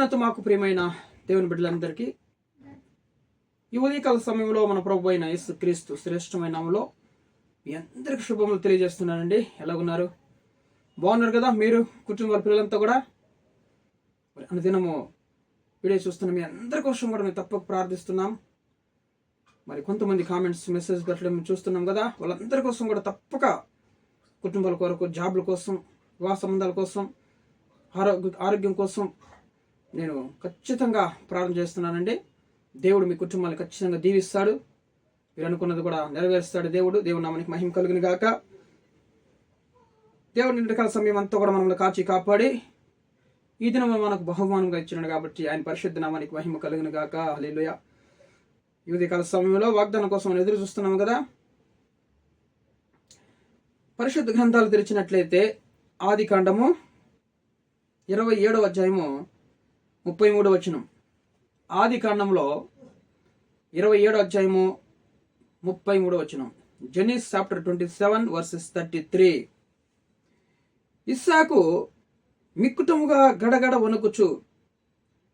అత్యున్నత మాకు ప్రియమైన దేవుని బిడ్డలందరికీ ఈ ఉదయకాల సమయంలో మన ప్రభు అయిన యేసు క్రీస్తు శ్రేష్టమైన నామలో మీ అందరికి శుభములు తెలియజేస్తున్నానండి. ఎలాగున్నారు బాగున్నారు కదా? మీరు కుటుంబ పిల్లలంతా కూడా? మరి అనుదినము వీడియో చూస్తున్న మీ అందరి కోసం కూడా మేము తప్పక ప్రార్థిస్తున్నాం. మరి కొంతమంది కామెంట్స్ మెసేజ్ పెట్టడం చూస్తున్నాం కదా? వాళ్ళందరి కోసం కూడా తప్పక కుటుంబాల కొరకు జాబ్ల కోసం వివాహ సంబంధాల కోసం ఆరోగ్య ఆరోగ్యం కోసం నేను ఖచ్చితంగా ప్రార్థన చేస్తున్నానండి. దేవుడు మీ కుటుంబాన్ని ఖచ్చితంగా దీవిస్తాడు. మీరు అనుకున్నది కూడా నెరవేరుస్తాడు దేవుడు. దేవుడు నామానికి మహిమ కలుగును గాక. దేవుడు నిండకాల సమయం అంతా కూడా మనల్ని కాచి కాపాడి ఈ దినం మనకు బహుమానంగా ఇచ్చినాడు కాబట్టి ఆయన పరిశుద్ధ నామానికి మహిమ కలుగును గాక. హల్లెలూయా. యువతికాల సమయంలో వాగ్దానం కోసం ఎదురు చూస్తున్నాం కదా. పరిశుద్ధ గ్రంథాలు తెరిచినట్లయితే ఆది కాండము ఇరవై ఏడవ అధ్యాయము ముప్పై మూడు వచనం. ఆది కాండంలో ఇరవై ఏడో అధ్యాయము ముప్పై మూడు వచనం. Genesis chapter twenty seven verses thirty three. ఇస్సాకు మిక్కుటముగా గడగడ వణుకుచు.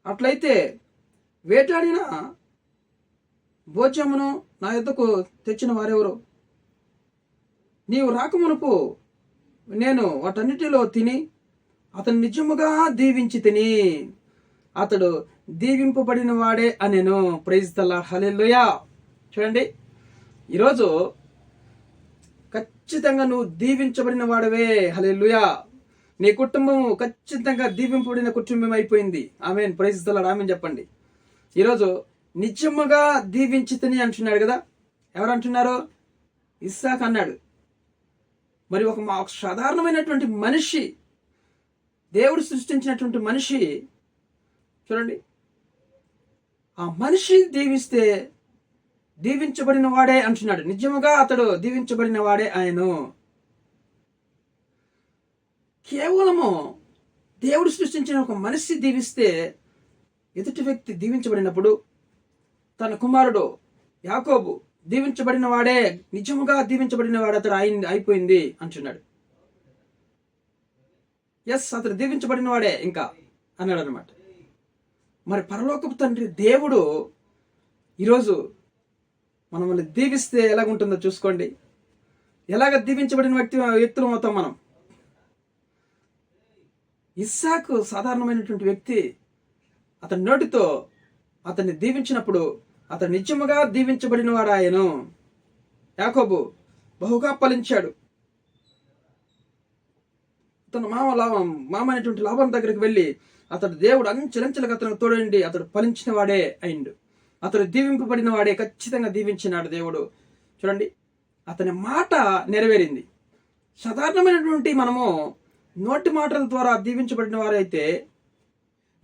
అట్లయితే వేటాడిన భోజమును నా యొద్దకు తెచ్చిన వారెవరు? నీవు రాకమునుపు నేను వాటన్నిటిలో తిని అతను నిజముగా దీవించి తిని. అతడు దీవింపబడిన వాడే అనేను ప్రైజ్ తల్లా హలెల్లుయా చూడండి. ఈరోజు ఖచ్చితంగా నువ్వు దీవించబడిన వాడవే హలెల్లుయా నీ కుటుంబం ఖచ్చితంగా దీవింపబడిన కుటుంబం అయిపోయింది. ఆమె ప్రైజ్ తల్లాడు ఆమె చెప్పండి. ఈరోజు నిజముగా దీవించితని అంటున్నాడు కదా. ఎవరు అంటున్నారు? ఇస్సాక్ అన్నాడు. మరి ఒక ఒక సాధారణమైనటువంటి మనిషి దేవుడు సృష్టించినటువంటి మనిషి చూడండి. ఆ మనిషి దీవిస్తే దీవించబడిన వాడే అంటున్నాడు. నిజముగా అతడు దీవించబడిన వాడే ఆయను. కేవలము దేవుడు సృష్టించిన ఒక మనిషి దీవిస్తే ఎదుటి వ్యక్తి దీవించబడినప్పుడు తన కుమారుడు యాకోబు దీవించబడిన వాడే నిజముగా దీవించబడిన వాడు అతడు అయి అయిపోయింది అంటున్నాడు. ఎస్ అతడు దీవించబడిన వాడే ఇంకా అన్నాడు అనమాట మరి పరలోకపు తండ్రి దేవుడు ఈరోజు మనల్ని దీవిస్తే ఎలాగుంటుందో చూసుకోండి. ఎలాగ దీవించబడిన వ్యక్తి వ్యక్తులు మొత్తం మనం? ఇస్సాకు సాధారణమైనటువంటి వ్యక్తి అతని నోటితో అతన్ని దీవించినప్పుడు అతను నిజముగా దీవించబడినవాడు ఆయను యాకోబు బహుగా ఫలించాడు తన మామ లాభం మామ అనేటువంటి లాభం దగ్గరికి వెళ్ళి అతడు దేవుడు అంచెలంచెలకు అతను తోడండి అతడు ఫలించిన వాడే అయిండు. అతడు దీవింపబడిన వాడే ఖచ్చితంగా దీవించినాడు దేవుడు. చూడండి అతని మాట నెరవేరింది. సాధారణమైనటువంటి మనము నోటి మాటల ద్వారా దీవించబడిన వారైతే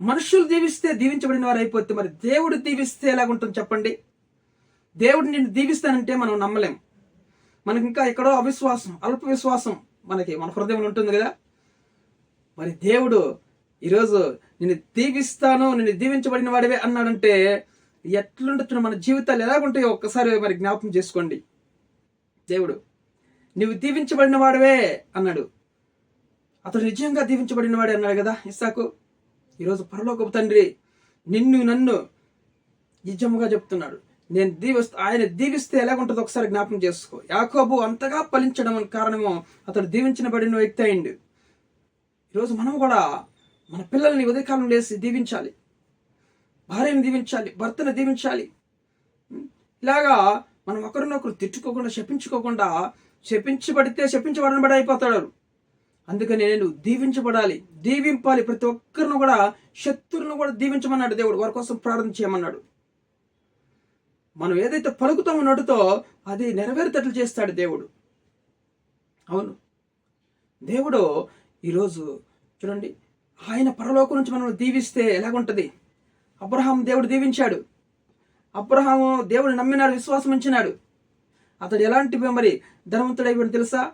మనుషులు దీవిస్తే దీవించబడిన వారు అయిపోతే మరి దేవుడు దీవిస్తే ఎలాగుంటుంది చెప్పండి? దేవుడు నిన్ను దీవిస్తానంటే మనం నమ్మలేం. మనకి ఇంకా ఎక్కడో అవిశ్వాసం అల్ప విశ్వాసం మనకి మన హృదయంలో ఉంటుంది కదా. మరి దేవుడు ఈరోజు నిన్ను దీవిస్తాను నిన్ను దీవించబడిన వాడివే అన్నాడంటే ఎట్లుండొచ్చు మన జీవితాలు? ఎలాగుంటాయో ఒక్కసారి మరి జ్ఞాపకం చేసుకోండి. దేవుడు నువ్వు దీవించబడిన వాడవే అన్నాడు. అతడు నిజంగా దీవించబడిన వాడే అన్నాడు కదా ఇస్సాకు. ఈరోజు పరలోకపు తండ్రి నిన్ను నన్ను నిజముగా చెప్తున్నాడు. నేను దీవిస్తా ఆయన దీవిస్తే ఎలాగుంటుందో ఒకసారి జ్ఞాపకం చేసుకో. యాకోబు అంతగా ఫలించడం కారణము అతడు దీవించబడిన వ్యక్తి అయిండు. ఈరోజు మనం కూడా మన పిల్లల్ని ఉదయకాలం లేసి దీవించాలి. భార్యను దీవించాలి భర్తను దీవించాలి. ఇలాగా మనం ఒకరినొకరు తిట్టుకోకుండా శపించుకోకుండా శపించబడితే శపించబడినబడి అయిపోతాడు. అందుకని నేను దీవించబడాలి దీవింపాలి. ప్రతి ఒక్కరిని కూడా శత్రువులను కూడా దీవించమన్నాడు దేవుడు. వారి కోసం ప్రార్థన చేయమన్నాడు. మనం ఏదైతే పలుకుతామో నడుతో అది నెరవేరుతట్లు చేస్తాడు దేవుడు. అవును. దేవుడు ఈరోజు చూడండి. ఆయన పరలోకం నుంచి మనం దీవిస్తే ఎలాగుంటుంది? అబ్రహాం దేవుడు దీవించాడు. అబ్రహాము దేవుడు నమ్మినాడు విశ్వాసం ఉంచినాడు. అతడు ఎలాంటి మరి? ధనవంతుడైపోయాడు తెలుసా?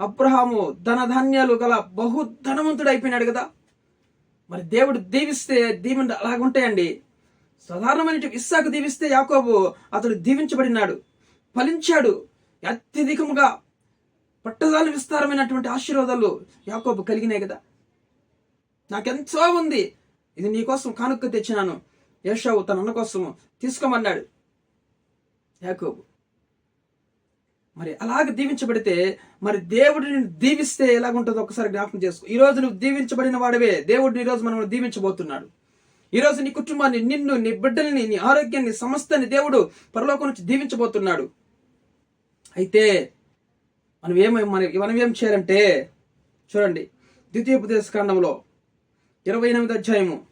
అబ్రహాము ధనధాన్యాలు గల బహు ధనవంతుడు అయిపోయినాడు కదా. మరి దేవుడు దీవిస్తే దీవెన అలాగుంటాయండి. సాధారణమైన ఇస్సాకు దీవిస్తే యాకోబు అతడు దీవించబడినాడు. ఫలించాడు. అత్యధికముగా పట్టదాల విస్తారమైనటువంటి ఆశీర్వాదాలు యాకోబు కలిగినాయి కదా. నాకెంతో ఉంది. ఇది నీకోసం కానుక్క కానుక తెచ్చినాను. యేషావు తన అన్న కోసం తీసుకోమన్నాడు యాకోబు. మరి అలాగ దీవించబడితే మరి దేవుడు దీవిస్తే ఎలాగుంటుందో ఒకసారి జ్ఞాపకం చేసుకో. ఈ రోజు నువ్వు దీవించబడిన వాడవే. దేవుడు ఈరోజు మనం దీవించబోతున్నాడు. ఈరోజు నీ కుటుంబాన్ని నిన్ను నీ బిడ్డల్ని నీ ఆరోగ్యాన్ని సమస్తని దేవుడు పరలోకం నుంచి దీవించబోతున్నాడు. అయితే మనం ఏమై మన మనం ఏం చేయాలంటే చూడండి ద్వితీయోపదేశ కాండంలో ఇరవై ఎనిమిది అధ్యాయము.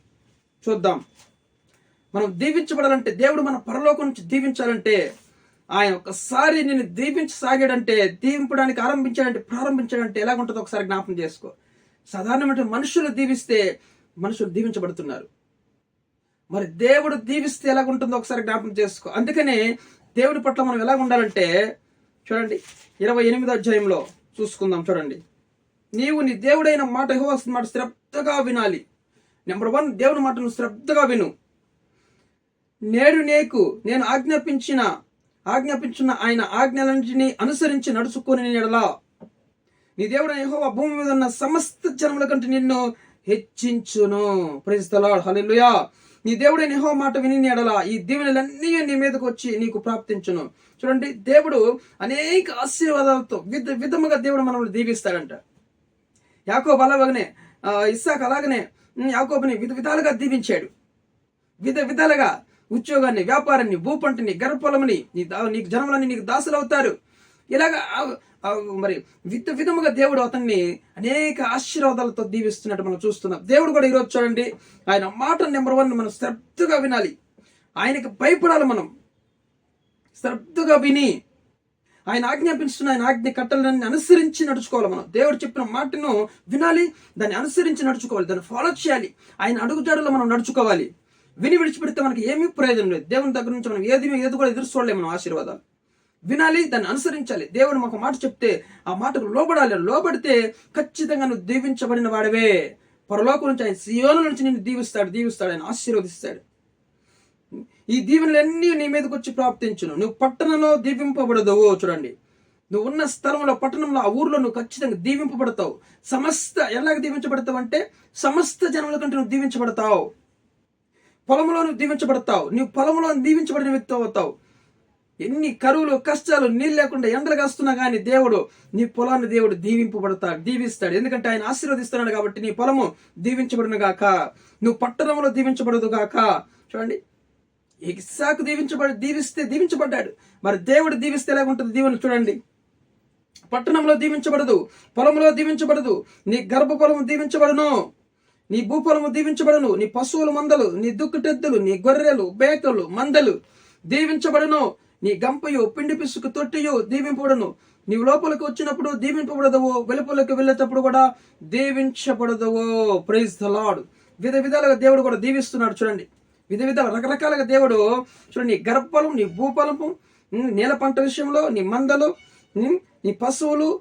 చూద్దాం. మనం దీవించబడాలంటే దేవుడు మన పరలోకం నుంచి దీవించాలంటే ఆయన ఒక్కసారి నేను దీవించసాగాడంటే దీవింపడానికి ఆరంభించాడంటే ప్రారంభించాడంటే ఎలాగుంటుందో ఒకసారి జ్ఞాపకం చేసుకో. సాధారణమైన మనుషులు దీవిస్తే మనుషులు దీవించబడుతున్నారు. మరి దేవుడు దీవిస్తే ఎలాగుంటుందో ఒకసారి జ్ఞాపకం చేసుకో. అందుకనే దేవుడి పట్ల మనం ఎలా ఉండాలంటే చూడండి ఇరవై ఎనిమిదో అధ్యాయంలో చూసుకుందాం చూడండి. నీవు నీ దేవుడైన మాట యెహోవా మాట శ్రద్ధగా వినాలి. నెంబర్ వన్ దేవుని మాటను శ్రద్ధగా విను. నేడు నీకు నేను ఆజ్ఞాపించిన ఆజ్ఞాపించిన ఆయన ఆజ్ఞలన్నింటినీ అనుసరించి నడుచుకొని నేడలా నీ దేవుడు యహోవ భూమి మీద ఉన్న సమస్త జనముల కంటే నిన్ను హెచ్చించును. ప్రైస్తలాడ్ హలెలుయా నీ దేవుడైన యెహోవా మాట విని ఎడల. ఈ దీవెనలన్నీ నీ మీదకు వచ్చి నీకు ప్రాప్తించును. చూడండి దేవుడు అనేక ఆశీర్వాదాలతో విధ విధముగా దేవుడు మనల్ని దీవిస్తాడంట. యాకోబ్ అలాగనే ఇస్సాక్ అలాగనే యాకోబుని విధ విధాలుగా దీవించాడు. విధ విధాలుగా ఉద్యోగాన్ని వ్యాపారాన్ని భూపంటని గర్భఫలముని నీ దా- నీకు జనములని నీకు దాసులు అవుతారు ఇలాగా మరి విధ విధముగా దేవుడు అతన్ని అనేక ఆశీర్వాదాలతో దీవిస్తున్నట్టు మనం చూస్తున్నాం. దేవుడు కూడా ఈరోజు చూడండి ఆయన మాట నెంబర్ వన్ మనం శ్రద్ధగా వినాలి. ఆయనకి భయపడాలి మనం. శ్రద్ధగా విని ఆయన ఆజ్ఞాపిస్తున్న ఆయన ఆజ్ఞ కట్టలని అనుసరించి నడుచుకోవాలి మనం. దేవుడు చెప్పిన మాటను వినాలి దాన్ని అనుసరించి నడుచుకోవాలి దాన్ని ఫాలో చేయాలి. ఆయన అడుగుజాడలో మనం నడుచుకోవాలి. విని విడిచిపెడితే మనకి ఏమీ ప్రయోజనం లేదు. దేవుని దగ్గర నుంచి మనం ఏది ఏది కూడా ఎదురు చూడలేము మనం ఆశీర్వాదాలు. వినాలి దాన్ని అనుసరించాలి. దేవుడు మాకు మాట చెప్తే ఆ మాటకు లోబడాలి. లోబడితే ఖచ్చితంగా నువ్వు దీవించబడిన వాడవే. పరలోకం నుంచి ఆయన సియోను నుంచి నిన్ను దీవిస్తాడు దీవిస్తాడు ఆయన ఆశీర్వదిస్తాడు. ఈ దీవెనలన్నీ నీ మీదకి వచ్చి ప్రాప్తించును. నువ్వు పట్టణంలో దీవింపబడదవు చూడండి. నువ్వు ఉన్న స్థలంలో పట్టణంలో ఆ ఊర్లో నువ్వు ఖచ్చితంగా దీవింపబడతావు. సమస్త ఎలాగ దీవించబడతావు అంటే సమస్త జనముల కంటే నువ్వు దీవించబడతావు. పొలంలో నువ్వు దీవించబడతావు. నువ్వు పొలంలో దీవించబడిన వ్యక్తి అవుతావు. ఎన్ని కరువులు కష్టాలు నీళ్ళు లేకుండా ఎండలు కాస్తున్నా కానీ దేవుడు నీ పొలాన్ని దేవుడు దీవింపబడతాడు దీవిస్తాడు. ఎందుకంటే ఆయన ఆశీర్వదిస్తున్నాడు కాబట్టి నీ పొలము దీవించబడును గాక నువ్వు పట్టణంలో దీవించబడదు గాక చూడండి. ఇస్సాకు దీవించబడి దీవిస్తే దీవించబడ్డాడు. మరి దేవుడు దీవిస్తే ఎలాగుంటుంది దీవెన చూడండి. పట్టణంలో దీవించబడదు. పొలంలో దీవించబడదు. నీ గర్భఫలము దీవించబడును. నీ భూపొలము దీవించబడును. నీ పశువుల మందలు నీ దుక్కుటెద్దులు నీ గొర్రెలు బేకలు మందలు దీవించబడును. నీ గంపయు పిండి పిసుకు తొట్టియు దీవింపబడును. నీవు లోపలికి వచ్చినప్పుడు దీవింపబడదవు. వెలుపలికి వెళ్ళేటప్పుడు కూడా దీవించబడదవు. ప్రైజ్ ద లాడ్ విధ విధాలుగా దేవుడు కూడా దీవిస్తున్నాడు. చూడండి. విధ విధాల రకరకాలుగా దేవుడు చూడండి నీ గర్భఫలం నీ భూఫలము నేల పంట విషయంలో నీ మందలు నీ పశువులు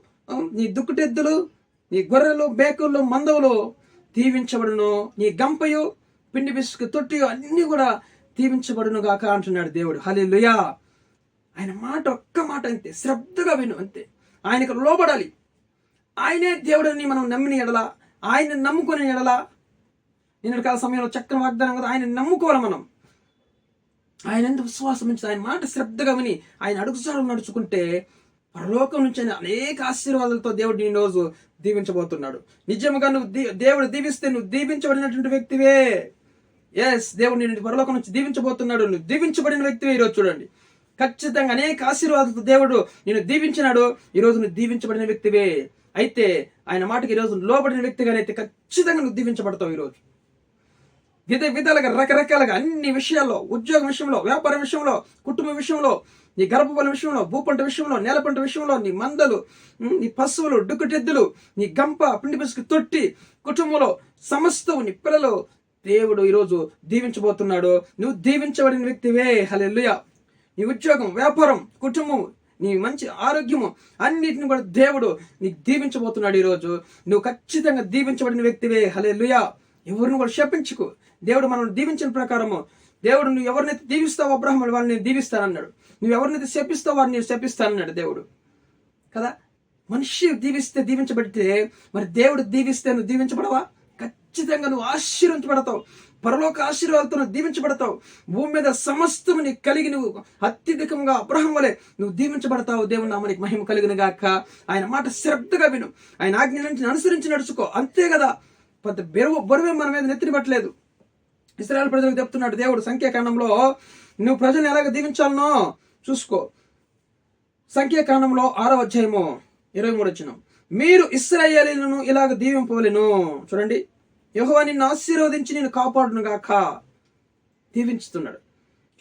నీ దుక్కుటెద్దులు నీ గొర్రెలు బేకులు మందవులు దీవించబడును. నీ గంపయు పిండి బిస్కు తొట్టి అన్నీ కూడా దీవించబడును గాక అంటున్నాడు దేవుడు. హల్లెలూయా. ఆయన మాట ఒక్క మాట అంతే శ్రద్ధగా విను అంతే. ఆయనకు లోబడాలి. ఆయనే దేవుడిని మనం నమ్మిన ఎడల ఆయన నమ్ముకుని ఎడలా నిన్నటి కాల సమయంలో చక్రం వాగ్దానం కదా ఆయన నమ్ముకోవాలి మనం. ఆయన ఎంత విశ్వాసం ఉంచి ఆయన మాట శ్రద్ధగా విని ఆయన అడుగుసాడు నడుచుకుంటే పరలోకం నుంచి ఆయన అనేక ఆశీర్వాదాలతో దేవుడు ఈ రోజు దీవించబోతున్నాడు. నిజముగా నువ్వు దీ- దేవుడు దీవిస్తే నువ్వు దీవించబడినటువంటి వ్యక్తివే. ఎస్ దేవుడు నేను పరలోకం నుంచి దీవించబోతున్నాడు. నువ్వు దీవించబడిన వ్యక్తివే ఈరోజు చూడండి. ఖచ్చితంగా అనేక ఆశీర్వాదాలతో దేవుడు నేను దీవించినాడు. ఈరోజు నువ్వు దీవించబడిన వ్యక్తివే. అయితే ఆయన మాటకి ఈరోజు లోబడిన వ్యక్తిగానైతే ఖచ్చితంగా నువ్వు దీవించబడతావు ఈరోజు. విధ విధాలుగా రకరకాలుగా అన్ని విషయాల్లో ఉద్యోగ విషయంలో వ్యాపారం విషయంలో కుటుంబ విషయంలో నీ గర్భఫల విషయంలో భూపంట విషయంలో నేల పంట విషయంలో నీ మందలు నీ పశువులు డుక్కుటెద్దులు నీ గంప పిండి పిసుకు తొట్టి కుటుంబంలో సమస్తం నీ పిల్లలు దేవుడు ఈరోజు దీవించబోతున్నాడు. నువ్వు దీవించబడిన వ్యక్తివే. హలెల్లుయ. నీ ఉద్యోగం వ్యాపారం కుటుంబం నీ మంచి ఆరోగ్యము అన్నిటిని కూడా దేవుడు నీకు దీవించబోతున్నాడు ఈరోజు. నువ్వు ఖచ్చితంగా దీవించబడిన వ్యక్తివే. హల్లెలూయా. ఎవరిని కూడా శపించుకు. దేవుడు మనల్ని దీవించిన ప్రకారము దేవుడు నువ్వు ఎవరినైతే దీవిస్తావు అబ్రహం వాళ్ళని నేను దీవిస్తానన్నాడు. నువ్వు ఎవరినైతే శపిస్తావు వారిని నేను శపిస్తానన్నాడు దేవుడు. కదా? మనిషి దీవిస్తే దీవించబడితే మరి దేవుడు దీవిస్తే నువ్వు దీవించబడవా? ఖచ్చితంగా నువ్వు ఆశీర్వించబడతావు. పరలోక ఆశీర్వాదాలతో నువ్వు దీవించబడతావు. భూమి మీద సమస్తము నీకు కలిగి నువ్వు అత్యధికంగా అబ్రహం వలె నువ్వు దీవించబడతావు. దేవుని నామనికి మహిమ కలిగిన గాక. ఆయన మాట శ్రద్ధగా విను. ఆయన ఆజ్ఞ నుంచి అనుసరించి నడుచుకో. అంతే కదా? పెద్ద బెరువు బరువే మన మీద నెత్తిని పట్టలేదు. ఇస్రాయల్ ప్రజలకు చెప్తున్నాడు దేవుడు సంఖ్యాకాండంలో నువ్వు ప్రజల్ని ఎలాగ దీవించాలనో చూసుకో. సంఖ్యాకాండంలో ఆరో అధ్యాయము ఇరవై మూడు వచ్చిన మీరు ఇస్రాయేలీలను ఇలాగ దీవింపవలెను. చూడండి యహోవా నిన్ను ఆశీర్వదించి నేను కాపాడును గాక దీవించుతున్నాడు.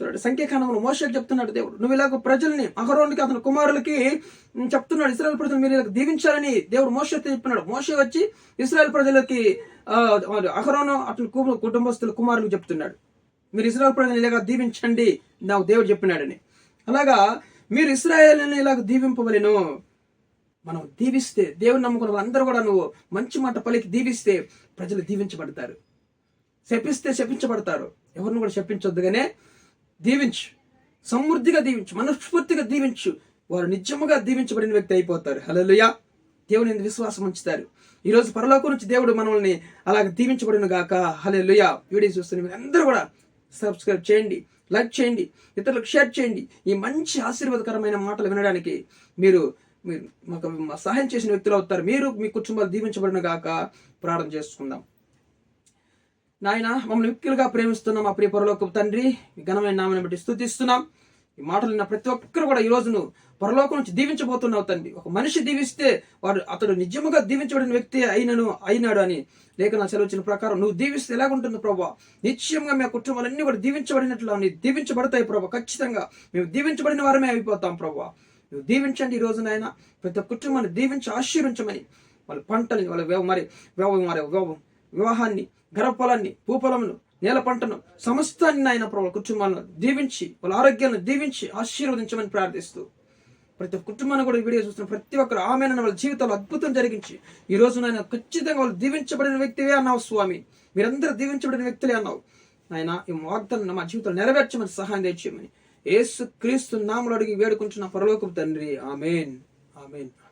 చూడండి సంఖ్యాకాండంలో మోషకి చెప్తున్నాడు దేవుడు. నువ్వు ఇలాగ ప్రజల్ని అహరోనికి అతని కుమారులకి చెప్తున్నాడు ఇస్రాయల్ ప్రజలు మీరు ఇలాగ దీవించాలని దేవుడు మోసతో చెప్పినాడు. మోషే వచ్చి ఇస్రాయల్ ప్రజలకి అహరోను అతని కుటుంబస్తుల కుమారులకు చెప్తున్నాడు. మీరు ఇస్రాయల్ ప్రజలను ఇలాగ దీవించండి నాకు దేవుడు చెప్పినాడని. అలాగా మీరు ఇస్రాయల్ని ఇలాగ దీవింపవలను. మనం దీవిస్తే దేవుని నమ్ముకున్న వాళ్ళందరూ కూడా నువ్వు మంచి మాట పలికి దీవిస్తే ప్రజలు దీవించబడతారు. శపిస్తే శపించబడతారు. ఎవరిని కూడా శపించొద్దుగానే దీవించు. సమృద్ధిగా దీవించు. మనస్ఫూర్తిగా దీవించు. వారు నిజముగా దీవించబడిన వ్యక్తి అయిపోతారు. హల్లెలూయా. దేవుని విశ్వాసం ఉంచుతారు. ఈరోజు పరలోకం నుంచి దేవుడు మనల్ని అలాగ దీవించబడిన గాక. హల్లెలూయా. వీడియో చూస్తున్న మీరు అందరూ కూడా సబ్స్క్రైబ్ చేయండి లైక్ చేయండి ఇతరులకు షేర్ చేయండి. ఈ మంచి ఆశీర్వాదకరమైన మాటలు వినడానికి మీరు మీరు మాకు సహాయం చేసిన వ్యక్తులు అవుతారు. మీరు మీ కుటుంబాలు దీవించబడిన గాక. ప్రార్థన చేసుకుందాం. నాయన మమ్మల్ని వ్యక్తులుగా ప్రేమిస్తున్నాం మా ప్రియ పరలోకపు తండ్రి మీ ఘనమైన నామని బట్టి స్థుతిస్తున్నాం ఈ మాటలు విన్న ప్రతి ఒక్కరు కూడా ఈ రోజు నువ్వు పరలోకం నుంచి దీవించబోతున్నావు తండ్రి. ఒక మనిషి దీవిస్తే వాడు అతడు నిజముగా దీవించబడిన వ్యక్తి అయినను అయినాడు అని లేక నా సెలవుచ్చిన ప్రకారం నువ్వు దీవిస్తే ఎలాగుంటుంది ప్రభా? నిశ్చయంగా మీ కుటుంబాలన్నీ కూడా దీవించబడినట్లు నీ దీవించబడతాయి ప్రభా. ఖచ్చితంగా మేము దీవించబడిన వారమే అయిపోతాం ప్రభా. నువ్వు దీవించండి ఈ రోజు నాయన. ప్రతి ఒక్క కుటుంబాన్ని దీవించి ఆశీర్వించమని. వాళ్ళ పంటని వాళ్ళ మరి వ్యవ- మరి వివాహాన్ని గర్భఫలాన్ని భూఫలమును నేల పంటను సమస్తాన్ని ఆయన ప్రభు కుటుంబాలను దీవించి వాళ్ళ ఆరోగ్యాలను దీవించి ఆశీర్వదించమని ప్రార్థిస్తూ ప్రతి ఒక్క కుటుంబాన్ని కూడా వీడియో చూస్తున్న ప్రతి ఒక్కరు ఆమె వాళ్ళ జీవితాలు అద్భుతం జరిగించి ఈ రోజు నాయన ఖచ్చితంగా వాళ్ళు దీవించబడిన వ్యక్తివే అన్నావు స్వామి. మీరందరూ దీవించబడిన వ్యక్తులే అన్నావు. నాయన ఈ వాగ్దానం మా జీవితంలో నెరవేర్చమని సహాయం తెచ్చేయమని ఏసు క్రీస్తు నామలు అడిగి వేడుకుంటున్న పరలోకపు తండ్రి. ఆమెన్. ఆమెన్.